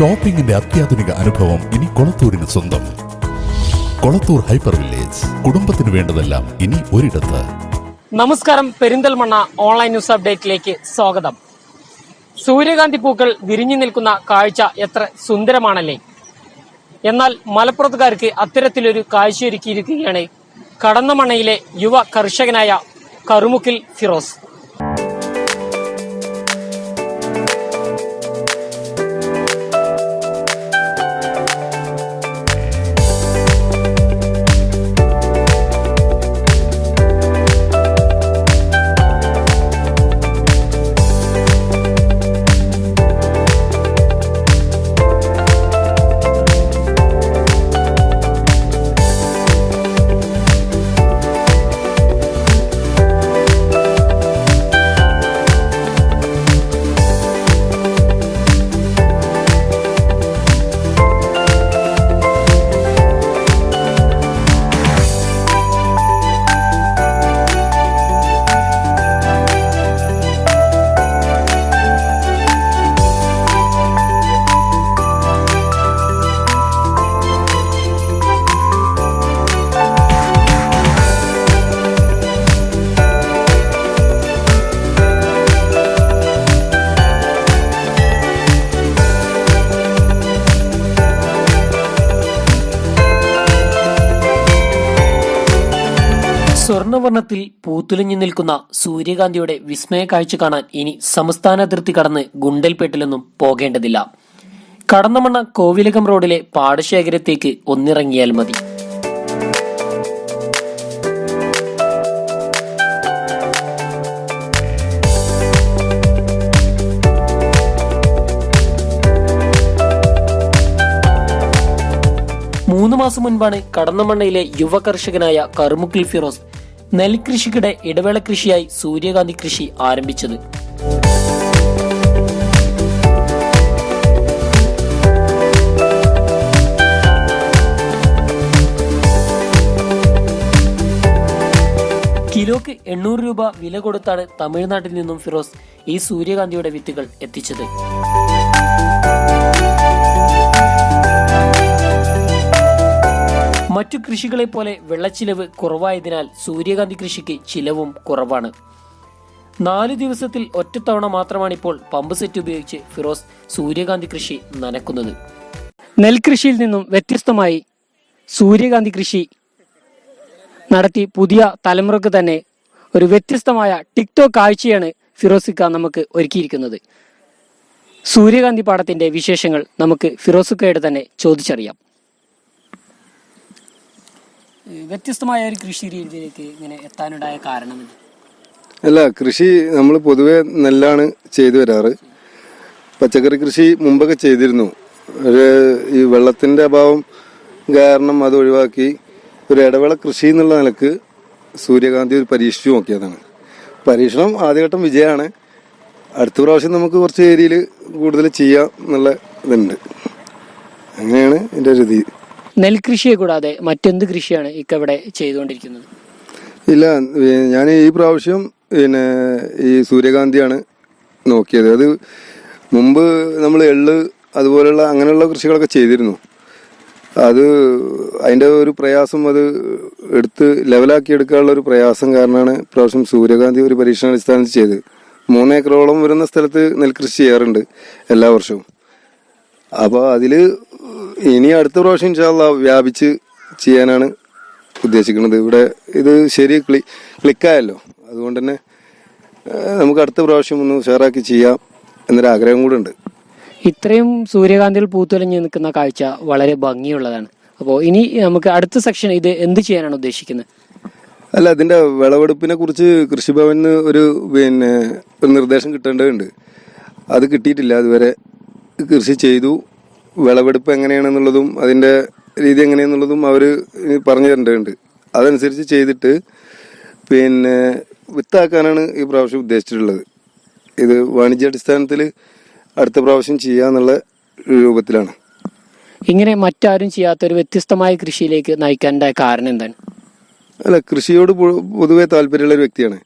ഷോപ്പിംഗിന്റെ അത്യാധുനിക അനുഭവം ഇനി കൊളത്തൂരിന് സ്വന്തം. Kolathur hyper village. കുടുംബത്തിന് വേണ്ടതെല്ലാം ഇനി ഒരിടത്ത്. നമസ്കാരം പെരിന്തൽമണ്ണ ഓൺലൈൻ ന്യൂസ് അപ്ഡേറ്റിലേക്ക് സ്വാഗതം. സൂര്യകാന്തി പൂക്കൾ വിരിഞ്ഞു നിൽക്കുന്ന കാഴ്ച എത്ര സുന്ദരമാണല്ലേ? എന്നാൽ മലപ്പുറത്തുകാർക്ക് അത്തരത്തിലൊരു കാഴ്ചയൊരുക്കിയിരിക്കുകയാണ് കടന്നമണ്ണയിലെ യുവ കർഷകനായ കറുമുക്കിൽ ഫിറോസ്. സ്വർണവർണത്തിൽ പൂത്തുലഞ്ഞു നിൽക്കുന്ന സൂര്യകാന്തിയുടെ വിസ്മയ കാഴ്ച കാണാൻ ഇനി സംസ്ഥാന അതിർത്തി കടന്ന് ഗുണ്ടൽപേട്ടിലൊന്നും പോകേണ്ടതില്ല. കടന്നമണ്ണ കോവിലകം റോഡിലെ പാടശേഖരത്തേക്ക് ഒന്നിറങ്ങിയാൽ മതി. മൂന്ന് മാസം മുൻപാണ് കടന്നമണ്ണയിലെ യുവ കർഷകനായ കറുമുക്കിൽ ഫിറോസ് നെൽകൃഷിക്കിടെ ഇടവേള കൃഷിയായി സൂര്യകാന്തി കൃഷി ആരംഭിച്ചത്. കിലോക്ക് എണ്ണൂറ് രൂപ വില കൊടുത്താണ് തമിഴ്നാട്ടിൽ നിന്നും ഫിറോസ് ഈ സൂര്യകാന്തിയുടെ വിത്തുകൾ എത്തിച്ചത്. കൃഷികളെ പോലെ വെള്ളച്ചിലവ് കുറവായതിനാൽ സൂര്യകാന്തി കൃഷിക്ക് ചിലവും കുറവാണ്. നാല് ദിവസത്തിൽ ഒറ്റത്തവണ മാത്രമാണ് ഇപ്പോൾ പമ്പ് സെറ്റ് ഉപയോഗിച്ച് ഫിറോസ് സൂര്യകാന്തി കൃഷി നനക്കുന്നത്. നെൽകൃഷിയിൽ നിന്നും വ്യത്യസ്തമായി സൂര്യകാന്തി കൃഷി നടത്തി പുതിയ തലമുറയ്ക്ക് തന്നെ ഒരു വ്യത്യസ്തമായ ടിക്ടോക്ക് കാഴ്ചയാണ് ഫിറോസിക്ക നമുക്ക് ഒരുക്കിയിരിക്കുന്നത്. സൂര്യകാന്തി പാടത്തിന്റെ വിശേഷങ്ങൾ നമുക്ക് ഫിറോസുക്കയുടെ തന്നെ ചോദിച്ചറിയാം. വ്യത്യസ്തമായ ഒരു കൃഷി രീതിയിലേക്ക് ഇങ്ങനെ എത്താനുണ്ടായ കാരണം അല്ല കൃഷി നമ്മൾ പൊതുവെ നെല്ലാണ് ചെയ്തു വരാറ്. പച്ചക്കറി കൃഷി മുമ്പൊക്കെ ചെയ്തിരുന്നു. ഒരു ഈ വെള്ളത്തിന്റെ അഭാവം കാരണം അത് ഒഴിവാക്കി ഒരു ഇടവേള കൃഷി എന്നുള്ള നിലയ്ക്ക് സൂര്യകാന്തി ഒരു പരീക്ഷിച്ചു നോക്കിയതാണ്. പരീക്ഷണം ആദ്യഘട്ടം വിജയമാണ്. അടുത്ത പ്രാവശ്യം നമുക്ക് കുറച്ച് ഏരിയയിൽ കൂടുതൽ ചെയ്യാം എന്നുള്ള ഇതുണ്ട്. അങ്ങനെയാണ് എന്റെ ഒരു രീതി. നെൽകൃഷിയെ കൂടാതെ മറ്റെന്ത് കൃഷിയാണ് ഇക്കവിടെ ചെയ്തുകൊണ്ടിരിക്കുന്നത്? ഇല്ല ഞാൻ ഈ പ്രാവശ്യം പിന്നെ ഈ സൂര്യകാന്തിയാണ് നോക്കിയത്. അത് മുമ്പ് നമ്മൾ എള്ള് അതുപോലെയുള്ള അങ്ങനെയുള്ള കൃഷികളൊക്കെ ചെയ്തിരുന്നു. അത് അതിന്റെ ഒരു പ്രയാസം അത് എടുത്ത് ലെവലാക്കി എടുക്കാനുള്ള ഒരു പ്രയാസം കാരണമാണ് പ്രാവശ്യം സൂര്യകാന്തി ഒരു പരീക്ഷണാടിസ്ഥാനത്തിൽ ചെയ്ത്. മൂന്ന് ഏക്കറോളം വരുന്ന സ്ഥലത്ത് നെൽകൃഷി ചെയ്യാറുണ്ട് എല്ലാ വർഷവും. അപ്പോൾ അതിൽ ഇനി അടുത്ത പ്രാവശ്യം ഇൻഷാല്ല വ്യാപിച്ച് ചെയ്യാനാണ് ഉദ്ദേശിക്കുന്നത്. ഇവിടെ ഇത് ശരി ക്ലി ക്ലിക്കായല്ലോ. അതുകൊണ്ട് തന്നെ നമുക്ക് അടുത്ത പ്രാവശ്യം ഒന്ന് ഉഷാറാക്കി ചെയ്യാം എന്നൊരു ആഗ്രഹം കൂടെ ഉണ്ട്. ഇത്രയും സൂര്യകാന്തിൽ പൂത്തുലഞ്ഞു നിൽക്കുന്ന കാഴ്ച വളരെ ഭംഗിയുള്ളതാണ്. അപ്പോൾ ഇനി നമുക്ക് അടുത്ത സെക്ഷൻ ഇത് എന്ത് ചെയ്യാനാണ് ഉദ്ദേശിക്കുന്നത്? അല്ല അതിന്റെ വിളവെടുപ്പിനെ കുറിച്ച് കൃഷിഭവന് ഒരു പിന്നെ ഒരു നിർദ്ദേശം കിട്ടേണ്ടതുണ്ട്. അത് കിട്ടിയിട്ടില്ല. അതുവരെ കൃഷി ചെയ്തു. വിളവെടുപ്പ് എങ്ങനെയാണെന്നുള്ളതും അതിന്റെ രീതി എങ്ങനെയാണെന്നുള്ളതും അവർ പറഞ്ഞു തരേണ്ടതുണ്ട്. അതനുസരിച്ച് ചെയ്തിട്ട് പിന്നെ വിത്താക്കാനാണ് ഈ പ്രാവശ്യം ഉദ്ദേശിച്ചിട്ടുള്ളത്. ഇത് വാണിജ്യാടിസ്ഥാനത്തിൽ അടുത്ത പ്രാവശ്യം ചെയ്യാന്നുള്ള രൂപത്തിലാണ്. ഇങ്ങനെ മറ്റാരും ചെയ്യാത്ത ഒരു വ്യത്യസ്തമായ കൃഷിയിലേക്ക് നയിക്കേണ്ട കാരണം എന്താണ്? അല്ല കൃഷിയോട് പൊതുവേ താല്പര്യമുള്ള ഒരു വ്യക്തിയാണ്.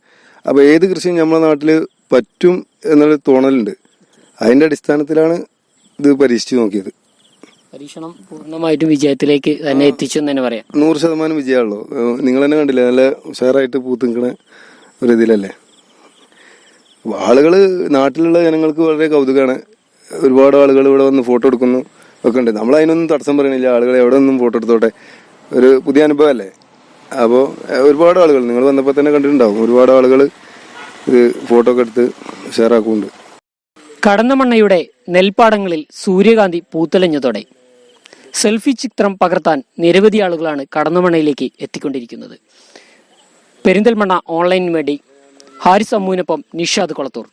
അപ്പോൾ ഏത് കൃഷിയും നമ്മളെ നാട്ടിൽ പറ്റും എന്നുള്ള തോന്നലുണ്ട്. അതിന്റെ അടിസ്ഥാനത്തിലാണ് ഇത് പരീക്ഷിച്ചു നോക്കിയത്. പരീക്ഷണം പൂർണമായിട്ടും വിജയത്തിലേക്ക് തന്നെ എത്തിച്ചു എന്ന് തന്നെ പറയാം. നൂറ് ശതമാനം വിജയമാണല്ലോ. നിങ്ങൾ തന്നെ കണ്ടില്ലേ? നല്ല ഉഷാറായിട്ട് പൂത്ത് നിൽക്കണ ഒരു ഇതിലല്ലേ? ആളുകൾ നാട്ടിലുള്ള ജനങ്ങൾക്ക് വളരെ കൗതുകമാണ്. ഒരുപാട് ആളുകൾ ഇവിടെ വന്ന് ഫോട്ടോ എടുക്കുന്നു ഒക്കെ ഉണ്ട്. നമ്മൾ അതിനൊന്നും തടസ്സം പറയണില്ല. ആളുകൾ എവിടെ നിന്നും ഫോട്ടോ എടുത്തോട്ടെ? ഒരു പുതിയ അനുഭവമല്ലേ? അപ്പോൾ ഒരുപാട് ആളുകൾ നിങ്ങൾ വന്നപ്പോൾ തന്നെ കണ്ടിട്ടുണ്ടാവും. ഒരുപാട് ആളുകൾ ഇത് ഫോട്ടോ ഒക്കെ എടുത്ത് ഷെയർ ആക്കുന്നുണ്ട് കടന്നമണ്ണയുടെ നെൽപ്പാടങ്ങളിൽ സൂര്യകാന്തി പൂത്തലഞ്ഞതോടെ സെൽഫി ചിത്രം പകർത്താൻ നിരവധി ആളുകളാണ് കടന്നുമണയിലേക്ക് എത്തിക്കൊണ്ടിരിക്കുന്നത്. പെരിന്തൽമണ്ണ ഓൺലൈൻ വേണ്ടി ഹാരിസ് അമ്മുവിനൊപ്പം നിഷാദ് കൊളത്തൂർ.